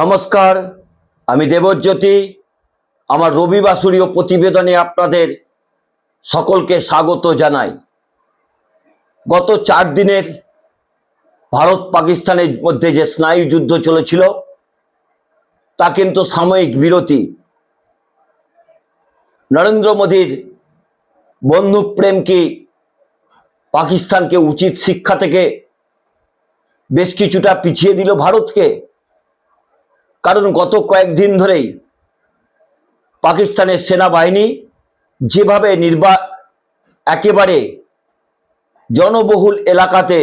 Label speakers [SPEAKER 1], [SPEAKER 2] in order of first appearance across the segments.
[SPEAKER 1] নমস্কার, আমি দেবজ্যোতি। আমার রবি বাসুরীয় প্রতিবেদনে আপনাদের সকলকে স্বাগত জানাই। গত চার দিনের ভারত পাকিস্তানের মধ্যে যে স্নায়ু যুদ্ধ চলেছিল, তা কিন্তু সাময়িক বিরতি। নরেন্দ্র মোদীর বন্ধুপ্রেম কি পাকিস্তানকে উচিত শিক্ষা থেকে বেশ কিছুটা পিছিয়ে দিল ভারতকে? কারণ গত কয়েকদিন ধরেই পাকিস্তানের সেনাবাহিনী যেভাবে নির্বা একেবারে জনবহুল এলাকাতে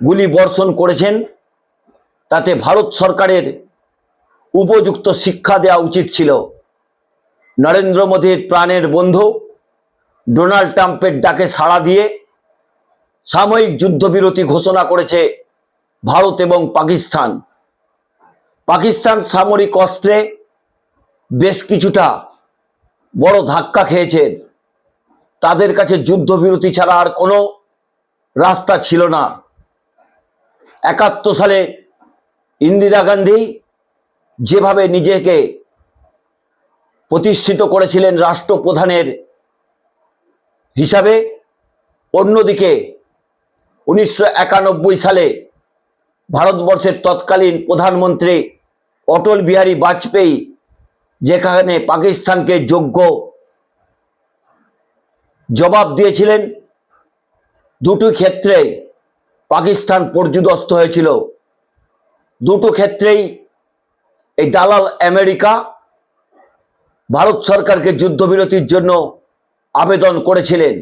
[SPEAKER 1] গুলি বর্ষণ করেছেন, তাতে ভারত সরকারের উপযুক্ত শিক্ষা দেওয়া উচিত ছিল। নরেন্দ্র মোদীর প্রাণের বন্ধু ডোনাল্ড ট্রাম্পের ডাকে সাড়া দিয়ে সাময়িক যুদ্ধবিরতি ঘোষণা করেছে ভারত এবং পাকিস্তান। পাকিস্তান সামরিক অস্ত্রে বেশ কিছুটা বড় ধাক্কা খেয়েছেন। তাদের কাছে যুদ্ধবিরতি ছাড়া আর কোনো রাস্তা ছিল না। একাত্তর সালে ইন্দিরা গান্ধী যেভাবে নিজেকে প্রতিষ্ঠিত করেছিলেন রাষ্ট্রপ্রধানের হিসাবে, অন্যদিকে উনিশশো একানব্বই সালে ভারতবর্ষের তৎকালীন প্রধানমন্ত্রী অটল বিহারী বাজপেয়ী, যেখানে পাকিস্তানকে যোগ্য জবাব দিয়েছিলেন, দুটো ক্ষেত্রে পাকিস্তান পর্যুদস্ত হয়েছিল। দুটো ক্ষেত্রেই এই দালাল আমেরিকা ভারত সরকারকে যুদ্ধবিরতির জন্য আবেদন করেছিলেন।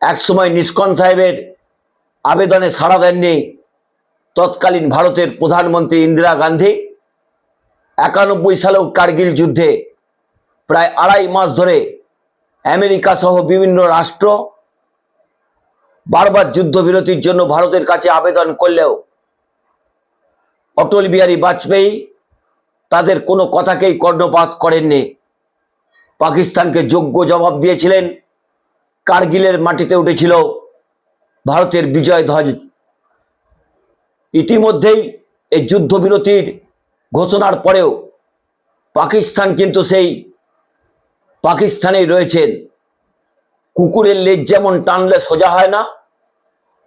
[SPEAKER 1] একসময় নিষ্কন সাহেবের আবেদনে সাড়া দেননি তৎকালীন ভারতের প্রধানমন্ত্রী ইন্দিরা গান্ধী একানব্বই সালেও কার্গিল যুদ্ধে প্রায় আড়াই মাস ধরে আমেরিকা সহ বিভিন্ন রাষ্ট্র বারবার যুদ্ধবিরতির জন্য ভারতের কাছে আবেদন করলেও অটল বিহারী বাজপেয়ী তাদের কোনো কথাকেই কর্ণপাত করেননি। পাকিস্তানকে যোগ্য জবাব দিয়েছিলেন। কার্গিলের মাটিতে উঠেছিল ভারতের বিজয় ধ্বজ। ইতিমধ্যেই এই যুদ্ধবিরতির ঘোষণার পরেও পাকিস্তান কিন্তু সেই পাকিস্তানেই রয়েছেন। কুকুরের লেজ যেমন টানলে সোজা হয় না,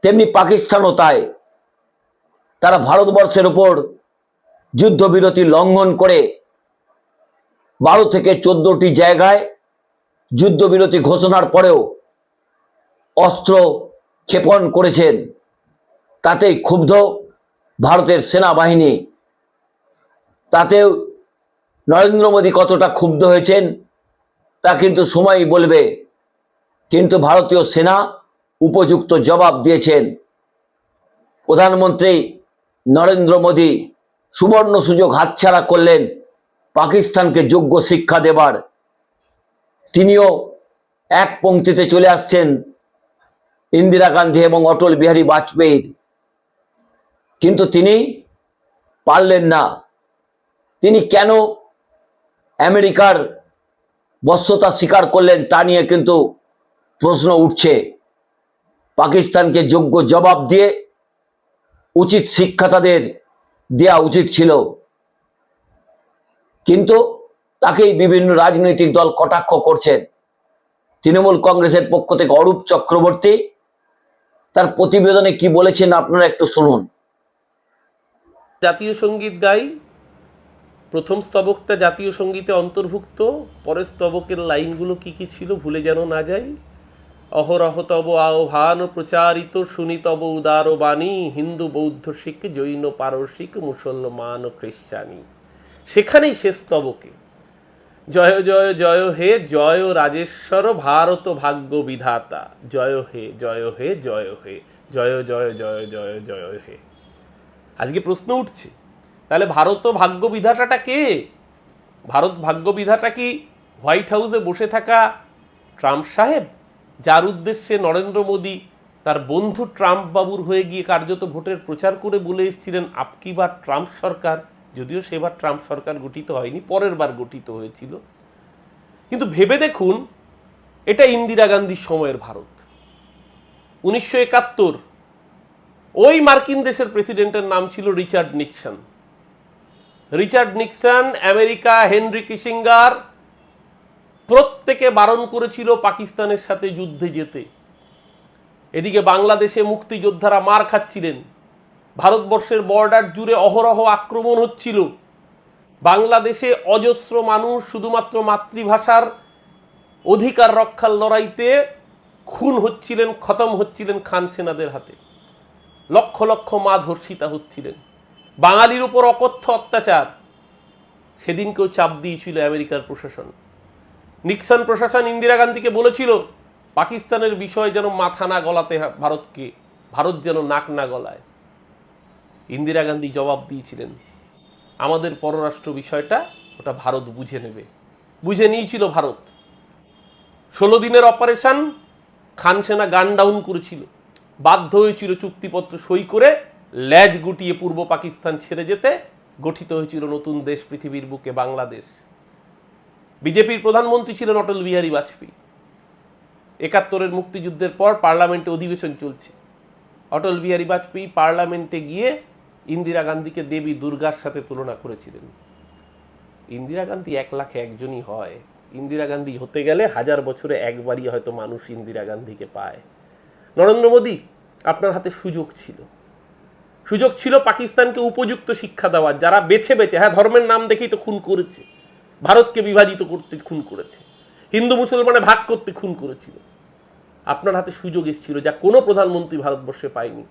[SPEAKER 1] তেমনি পাকিস্তানও তাই। তারা ভারতবর্ষের ওপর যুদ্ধবিরতি লঙ্ঘন করে বারো থেকে চোদ্দটি জায়গায় যুদ্ধবিরতি ঘোষণার পরেও অস্ত্র ক্ষেপণ করেছেন। তাতেই ক্ষুব্ধ ভারতের সেনাবাহিনী, তাতেও নরেন্দ্র মোদী কতটা ক্ষুব্ধ হয়েছেন, তা কিন্তু সময়ই বলবে। কিন্তু ভারতীয় সেনা উপযুক্ত জবাব দিয়েছেন প্রধানমন্ত্রী নরেন্দ্র মোদী। সুবর্ণ সুযোগ হাতছাড়া করলেন পাকিস্তানকে যোগ্য শিক্ষা দেবার। তিনিও এক পংক্তিতে চলে আসছেন ইন্দিরা গান্ধী এবং অটল বিহারী বাজপেয়ীর। কিন্তু তিনি পারলেন না। তিনি কেন আমেরিকার বশ্যতা স্বীকার করলেন তা নিয়ে কিন্তু প্রশ্ন উঠছে। পাকিস্তানকে যোগ্য জবাব দিয়ে উচিত শিক্ষা তাদের দেওয়া উচিত ছিল। কিন্তু তাকেই বিভিন্ন রাজনৈতিক দল কটাক্ষ করছেন। তৃণমূল কংগ্রেসের পক্ষ থেকে অরূপ চক্রবর্তী তার প্রতিবেদনে কি বলেছেন আপনারা একটু শুনুন।
[SPEAKER 2] জাতীয় সংগীত গাই। প্রথম স্তবকটা জাতীয় সঙ্গীতে অন্তর্ভুক্ত। পরের স্তবকের লাইনগুলো কি কি ছিল ভুলে যেন না যাই। অহরহ তব আহ্বান প্রচারিত, শুনি তব উদার বাণী। হিন্দু, বৌদ্ধ, শিখ, জৈন, পারসিক, মুসলমান ও খ্রিস্টানি। সেখানেই শেষ স্তবকে। জয় জয় জয় হে, জয় রাজেশ্বর, ভারত ভাগ্য বিধাতা। জয় হে জয় হে জয় হে জয় জয় জয় জয় জয় হে। আজকে প্রশ্ন উঠছে। তাহলে ভারত ভাগ্য বিধাতাটা কে? ভারত ভাগ্য বিধাতা কি হোয়াইট হাউসে বসে থাকা ট্রাম্প সাহেব? যার উদ্দেশ্যে নরেন্দ্র মোদী তার বন্ধু ট্রাম্প বাবুর হয়ে গিয়ে কার্যত ভোটের প্রচার করে বলে এসেছিলেন আপকি বার ট্রাম্প সরকার? যদিও সেবার ট্রাম্প সরকার গঠিত হয়নি, পরের বার গঠিত হয়েছিল। কিন্তু ভেবে দেখুন, এটা ইন্দিরা গান্ধীর সময়ের ভারত। উনিশশো একাত্তর ওই মার্কিন দেশের প্রেসিডেন্টের নাম ছিল Richard Nixon. Richard Nixon, America, Henry Kissinger, প্রত্যেকে বারণ করেছিল পাকিস্তানের সাথে যুদ্ধে যেতে। এদিকে বাংলাদেশে মুক্তিযোদ্ধারা মার খাচ্ছিলেন। ভারতবর্ষের বর্ডার জুড়ে অহরহ আক্রমণ হচ্ছিল। বাংলাদেশে অজস্র মানুষ শুধুমাত্র মাতৃভাষার অধিকার রক্ষার লড়াইতে খুন হচ্ছিলেন, খতম হচ্ছিলেন খান সেনাদের হাতে। লক্ষ লক্ষ মা ধর্ষিতা হচ্ছিলেন। বাঙালির উপর অকথ্য অত্যাচার। সেদিনকেও চাপ দিয়েছিল আমেরিকার প্রশাসন। নিক্সন প্রশাসন ইন্দিরা গান্ধীকে বলেছিল, পাকিস্তানের বিষয় যেন মাথা না গলাতে ভারতকে, ভারত যেন নাক না গলায়। ইন্দিরা গান্ধী জবাব দিয়েছিলেন, আমাদের পররাষ্ট্র বিষয়টা ওটা ভারত বুঝে নেবে। বুঝে নিয়েছিল ভারত। ষোলো দিনের অপারেশন খান সেনা গান ডাউন করেছিল। বাধ্য হয়েছিল চুক্তিপত্র সই করে ল্যাজ গুটিয়ে পূর্ব পাকিস্তান ছেড়ে যেতে, গঠিত হয়েছিল নতুন দেশ পৃথিবীর বুকে বাংলাদেশ। বিজেপির প্রধানমন্ত্রী ছিলেন অটল বিহারী বাজপেয়ী। একাত্তরের মুক্তিযুদ্ধের পর পার্লামেন্টে অধিবেশন চলছে। অটল বিহারী বাজপেয়ী পার্লামেন্টে গিয়ে ইন্দিরা গান্ধীকে দেবী দুর্গার সাথে তুলনা করেছিলেন। ইন্দিরা গান্ধী এক লাখে একজনই হয়। ইন্দিরা গান্ধী হতে গেলে হাজার বছরে একবারই হয়তো মানুষ ইন্দিরা গান্ধীকে পায়। নরেন্দ্র মোদী, আপনার হাতে সুযোগ ছিল। সুযোগ ছিল পাকিস্তানকে উপযুক্ত শিক্ষা দেওয়ার। যারা বেছে বেছে হ্যাঁ ধর্মের নাম দেখেই তো খুন করেছে। ভারতকে বিভাজিত করতে খুন করেছে। হিন্দু মুসলমানে ভাগ করতে খুন করেছিল। আপনার হাতে সুযোগ এসেছিল যা কোনো প্রধানমন্ত্রী ভারতবর্ষে পায়নি।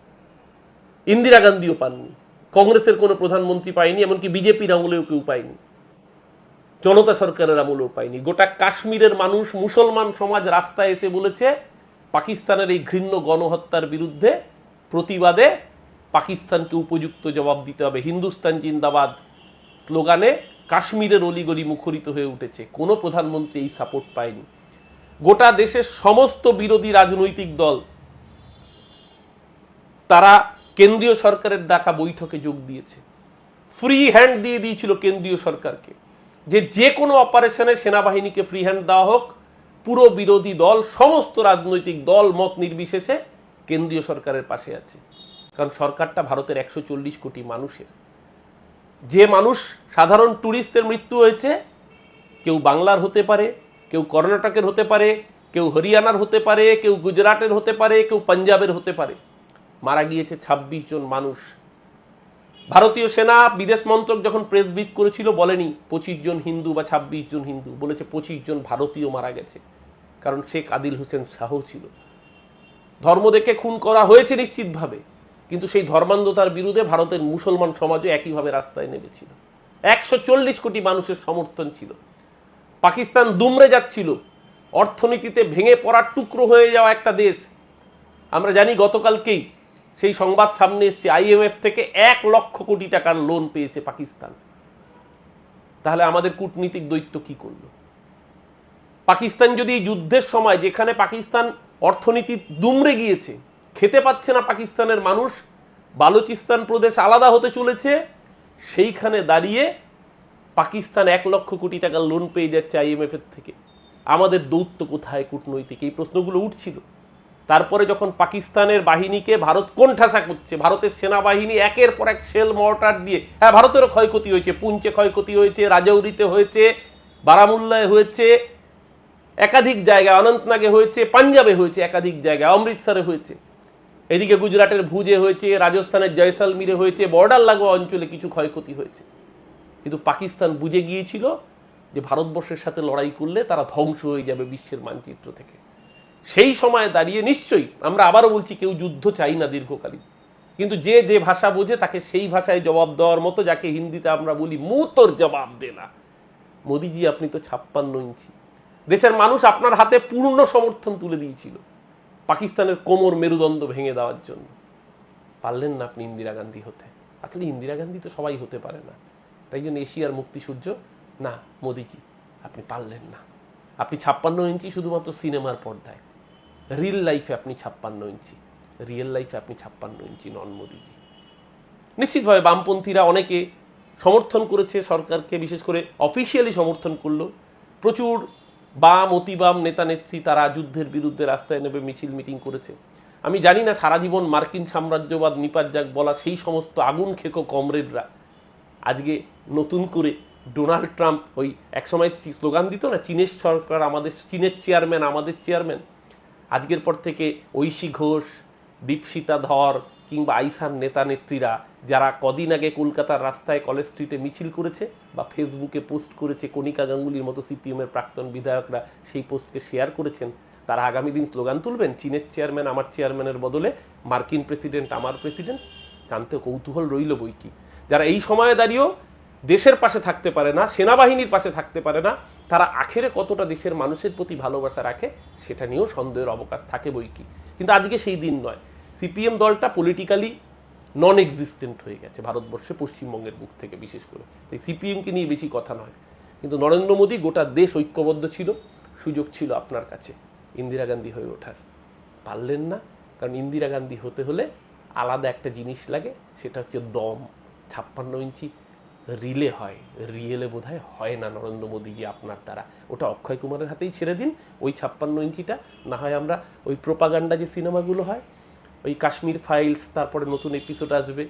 [SPEAKER 2] ইন্দিরা গান্ধীও পাননি। কংগ্রেসের কোনো প্রধানমন্ত্রী পায়নি, এমনকি বিজেপির আমলেও কেউ পায়নি। জনতা সরকারের আমলেও পায়নি। গোটা কাশ্মীরের মানুষ, মুসলমান সমাজ রাস্তায় এসে বলেছে পাকিস্তানের এই ঘৃণ্য গণহত্যার বিরুদ্ধে প্রতিবাদে পাকিস্তানকে উপযুক্ত জবাব দিতে হবে। হিন্দুস্তান জিন্দাবাদ স্লোগানে কাশ্মীরের অলিগলি মুখরিত হয়ে উঠেছে। কোনো প্রধানমন্ত্রী এই সাপোর্ট পায়নি। গোটা দেশের সমস্ত বিরোধী রাজনৈতিক দল, তারা কেন্দ্রীয় সরকারের ডাকা বৈঠকে যোগ দিয়েছে। ফ্রি হ্যান্ড দিয়ে দিয়েছিল কেন্দ্রীয় সরকারকে। যে যে কোনো অপারেশনে সেনাবাহিনীকে ফ্রি হ্যান্ড দেওয়া হোক পুরো বিরোধী দল, সমস্ত রাজনৈতিক দল মত নির্বিশেষে কেন্দ্রীয় সরকারের পাশে আছে। কারণ সরকারটা ভারতের একশো চল্লিশ কোটি মানুষের। যে মানুষ সাধারণ ট্যুরিস্টের মৃত্যু হয়েছে, কেউ বাংলার হতে পারে, কেউ কর্ণাটকের হতে পারে, কেউ হরিয়ানার হতে পারে, কেউ গুজরাটের হতে পারে, কেউ পাঞ্জাবের হতে পারে। মারা গিয়েছে ২৬ জন মানুষ। ভারতীয় সেনা বিদেশ মন্ত্রক যখন প্রেস ব্রিফ করেছিল, বলেনি পঁচিশ জন হিন্দু বা ২৬ জন হিন্দু, বলেছে পঁচিশ জন ভারতীয় মারা গেছে। কারণ শেখ আদিল হোসেন শাহ ছিল। ধর্ম দেখে খুন করা হয়েছে নিশ্চিতভাবে, কিন্তু সেই ধর্মান্ধতার বিরুদ্ধে ভারতের মুসলমান সমাজও একইভাবে রাস্তায় নেমেছিল। একশো চল্লিশ কোটি মানুষের সমর্থন ছিল। পাকিস্তান দুমড়ে যাচ্ছিল। অর্থনীতিতে ভেঙে পড়ার টুকরো হয়ে যাওয়া একটা দেশ। আমরা জানি গতকালকেই সেই সংবাদ সামনে এসছে আইএমএফ থেকে এক লক্ষ কোটি টাকার লোন পেয়েছে পাকিস্তান। তাহলে আমাদের কূটনীতিক দৈত্য কি করল? পাকিস্তান যদি যুদ্ধের সময় যেখানে পাকিস্তান অর্থনীতি দুমড়ে গিয়েছে, খেতে পাচ্ছে না পাকিস্তানের মানুষ, বালুচিস্তান প্রদেশ আলাদা হতে চলেছে, সেইখানে দাঁড়িয়ে পাকিস্তান এক লক্ষ কোটি টাকার লোন পেয়ে যাচ্ছে আইএমএফ এর থেকে। আমাদের দৌত্য কোথায় কূটনৈতিক? এই প্রশ্নগুলো উঠছিল। তারপরে যখন পাকিস্তানের বাহিনীকে ভারত কোণঠাসা করছে, ভারতের সেনাবাহিনী একের পর এক সেল মর্টার দিয়ে হ্যাঁ ভারতেরও ক্ষয়ক্ষতি হয়েছে, পুঞ্চে ক্ষয়ক্ষতি হয়েছে, রাজৌরিতে হয়েছে, বারামুল্লায় হয়েছে একাধিক জায়গায় অনন্তনাগে হয়েছে, পাঞ্জাবে হয়েছে একাধিক জায়গায়, অমৃতসরে হয়েছে। এদিকে গুজরাটের ভুজে হয়েছে, রাজস্থানের জয়সালমিরে হয়েছে, বর্ডার লাগোয়া অঞ্চলে কিছু ক্ষয়ক্ষতি হয়েছে। কিন্তু পাকিস্তান বুঝে গিয়েছিল যে ভারতবর্ষের সাথে লড়াই করলে তারা ধ্বংস হয়ে যাবে বিশ্বের মানচিত্র থেকে। সেই সময় দাঁড়িয়ে নিশ্চয়ই আমরা আবারও বলছি, কেউ যুদ্ধ চাই না দীর্ঘকালীন। কিন্তু যে যে ভাষা বোঝে, তাকে সেই ভাষায় জবাব দেওয়ার মতো, যাকে হিন্দিতে আমরা বলি, মুতোর জবাব দে না। মোদিজি, আপনি তো ছাপ্পান্ন ইঞ্চি। দেশের মানুষ আপনার হাতে পূর্ণ সমর্থন তুলে দিয়েছিল পাকিস্তানের কোমর মেরুদণ্ড ভেঙে দেওয়ার জন্য। পারলেন না আপনি ইন্দিরা গান্ধী হতে। আসলে ইন্দিরা গান্ধী তো সবাই হতে পারে না। তাই জন্য এশিয়ার মুক্তি সূর্য না, মোদিজি, আপনি পারলেন না। আপনি ছাপ্পান্ন ইঞ্চি শুধুমাত্র সিনেমার পর্দায়। রিয়েল লাইফে আপনি ছাপ্পান্ন ইঞ্চি। রিয়েল লাইফে আপনি ছাপ্পান্ন ইঞ্চি নন মোদিজি। নিশ্চিতভাবে বামপন্থীরা অনেকে সমর্থন করেছে সরকারকে, বিশেষ করে অফিসিয়ালি সমর্থন করল। প্রচুর বাম, অতিবাম নেতা, নেত্রী তারা যুদ্ধের বিরুদ্ধে রাস্তায় নেবে মিছিল মিটিং করেছে। আমি জানি না সারা জীবন মার্কিন সাম্রাজ্যবাদ নিপাত যাক বলা সেই সমস্ত আগুন খেকো কমরেডরা। আজকে নতুন করে ডোনাল্ড ট্রাম্প ওই একসময় স্লোগান দিত না, চীনের সরকার আমাদের, চীনের চেয়ারম্যান, আমাদের চেয়ারম্যান? আজকের পর থেকে ঐশী ঘোষ, দীপশিতা ধর কিংবা আইসার নেতা নেত্রীরা যারা কদিন আগে কলকাতার রাস্তায় কলেজ স্ট্রিটে মিছিল করেছে বা ফেসবুকে পোস্ট করেছে, কণিকা গাঙ্গুলির মতো সিপিএমের প্রাক্তন বিধায়করা সেই পোস্টকে শেয়ার করেছেন। তারা আগামী দিন স্লোগান তুলবেন, চীনের চেয়ারম্যান, আমার চেয়ারম্যানের বদলে মার্কিন প্রেসিডেন্ট, আমার প্রেসিডেন্ট। জানতে কৌতূহল রইল বই কি। যারা এই সময়ে দাঁড়িয়েও দেশের পাশে থাকতে পারে না, সেনাবাহিনীর পাশে থাকতে পারে না, তারা আখেরে কতটা দেশের মানুষের প্রতি ভালোবাসা রাখে, সেটা নিয়েও সন্দেহের অবকাশ থাকে বই কি। কিন্তু আজকে সেই দিন নয়। সিপিএম দলটা পলিটিক্যালি নন এক্সিস্টেন্ট হয়ে গেছে ভারতবর্ষে পশ্চিমবঙ্গের বুক থেকে বিশেষ করে। তাই সিপিএমকে নিয়ে বেশি কথা নয়। কিন্তু নরেন্দ্র মোদী গোটা দেশ ঐক্যবদ্ধ ছিল, সুযোগ ছিল আপনার কাছে ইন্দিরা গান্ধী হয়ে ওঠার। পারলেন না, কারণ ইন্দিরা গান্ধী হতে হলে আলাদা একটা জিনিস লাগে, সেটা হচ্ছে দম। ছাপ্পান্ন ইঞ্চি রিলে হয়, রিয়েলে বোধ হয় না নরেন্দ্র মোদীজি আপনার দ্বারা। ওটা অক্ষয় কুমারের হাতেই ছেড়ে দিন, ওই ছাপ্পান্ন ইঞ্চিটা, না হয় আমরা ওই প্রোপাগান্ডা যে সিনেমাগুলো হয় ওই কাশ্মীর ফাইলস তারপরে নতুন এপিসোড আসবে,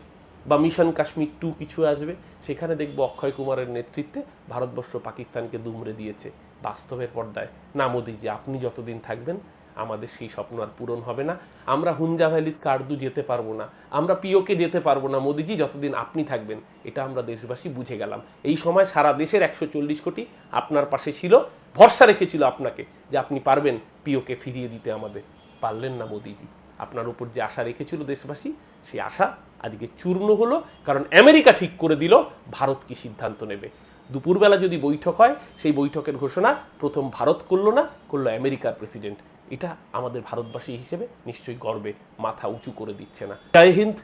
[SPEAKER 2] বা মিশন কাশ্মীর টু কিছু আসবে, সেখানে দেখব অক্ষয় কুমারের নেতৃত্বে ভারতবর্ষ পাকিস্তানকে দুমড়ে দিয়েছে বাস্তবের পর্দায়। না মোদিজি, আপনি যতদিন থাকবেন, আমাদের সেই স্বপ্ন আর পূরণ হবে না। আমরা হুঞ্জা ভ্যালিস কার্দু যেতে পারব না। আমরা পিওকে যেতে পারব না। মোদিজি, যতদিন আপনি থাকবেন, এটা আমরা দেশবাসী বুঝে গেলাম। এই সময় সারা দেশের একশো চল্লিশ কোটি আপনার পাশে ছিল, ভরসা রেখেছিল আপনাকে যে আপনি পারবেন পিওকে ফিরিয়ে দিতে আমাদের। পারলেন না মোদিজি। আপনার উপর যে আশা রেখেছিল দেশবাসী, সেই আশা আজকে চূর্ণ হলো, কারণ আমেরিকা ঠিক করে দিল, ভারত কি সিদ্ধান্ত নেবে? দুপুরবেলা যদি বৈঠক হয়, সেই বৈঠকের ঘোষণা প্রথম ভারত করল না, করল আমেরিকার প্রেসিডেন্ট। এটা আমাদের ভারতবাসী হিসেবে নিশ্চয়ই গর্বে মাথা উঁচু করে দিচ্ছে না। জয় হিন্দ,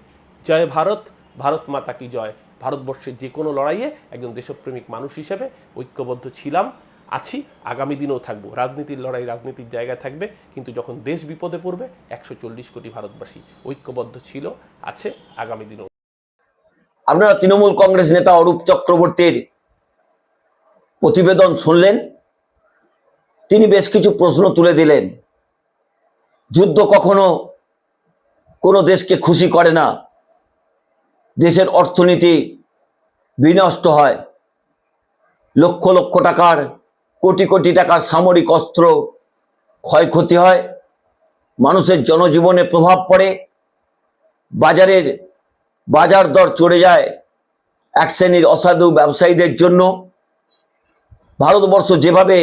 [SPEAKER 2] জয় ভারত ভারত মাতা কি জয়? ভারতবর্ষের যে কোনো লড়াইয়ে একজন দেশপ্রেমিক মানুষ হিসেবে ঐক্যবদ্ধ ছিলাম আছি, আগামী দিনেও থাকব। রাজনীতির লড়াই রাজনীতির জায়গায় থাকবে, কিন্তু যখন দেশ বিপদে পড়বে, একশো চল্লিশ কোটি ভারতবাসী ঐক্যবদ্ধ ছিল, আছে, আগামী দিনেও।
[SPEAKER 1] আপনারা তৃণমূল কংগ্রেস নেতা অরূপ চক্রবর্তীর প্রতিবেদন শুনলেন? তিনি বেশ কিছু প্রশ্ন তুলে দিলেন। যুদ্ধ কখনো কোনো দেশকে খুশি করে না। দেশের অর্থনীতি বিনষ্ট হয়। লক্ষ লক্ষ টাকার কোটি কোটি টাকার সামরিক অস্ত্র ক্ষয়ক্ষতি হয়, মানুষের জনজীবনে প্রভাব পড়ে, বাজারের বাজার দর চড়ে যায় এক শ্রেণির অসাধু ব্যবসায়ীদের জন্য। ভারতবর্ষ যেভাবে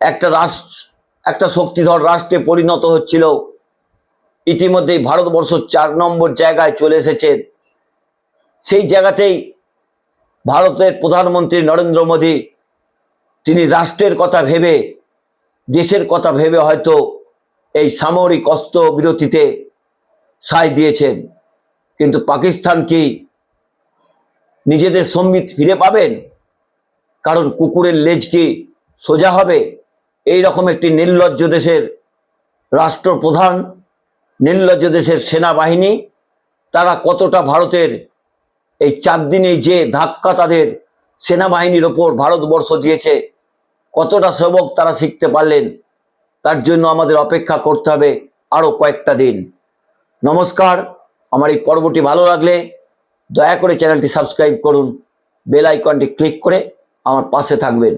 [SPEAKER 1] একটা রাষ্ট্র, একটা শক্তিধর রাষ্ট্রে পরিণত হচ্ছিল, ইতিমধ্যেই ভারতবর্ষ চার নম্বর জায়গায় চলে এসেছে। সেই জায়গাতেই ভারতের প্রধানমন্ত্রী নরেন্দ্র মোদী তিনি রাষ্ট্রের কথা ভেবে, দেশের কথা ভেবে হয়তো এই সামরিক অস্ত্র বিরতিতে সায় দিয়েছেন। কিন্তু পাকিস্তান কি নিজেদের সম্বিত ফিরে পাবেন? কারণ কুকুরের লেজ কি সোজা হবে? এই রকম একটি নির্লজ্জ দেশের রাষ্ট্রপ্রধান, নির্লজ্জ দেশের সেনাবাহিনী, তারা কতটা ভারতের এই চার দিনেই যে ধাক্কা তাদের সেনাবাহিনীর ওপর ভারতবর্ষ দিয়েছে কতটা সবক তারা শিখতে পারলেন, তার জন্য আমাদের অপেক্ষা করতে হবে আরও কয়েকটা দিন। নমস্কার, আমার এই পর্বটি ভালো লাগলে দয়া করে চ্যানেলটি সাবস্ক্রাইব করুন, বেল আইকনটি ক্লিক করে আমার পাশে থাকবেন।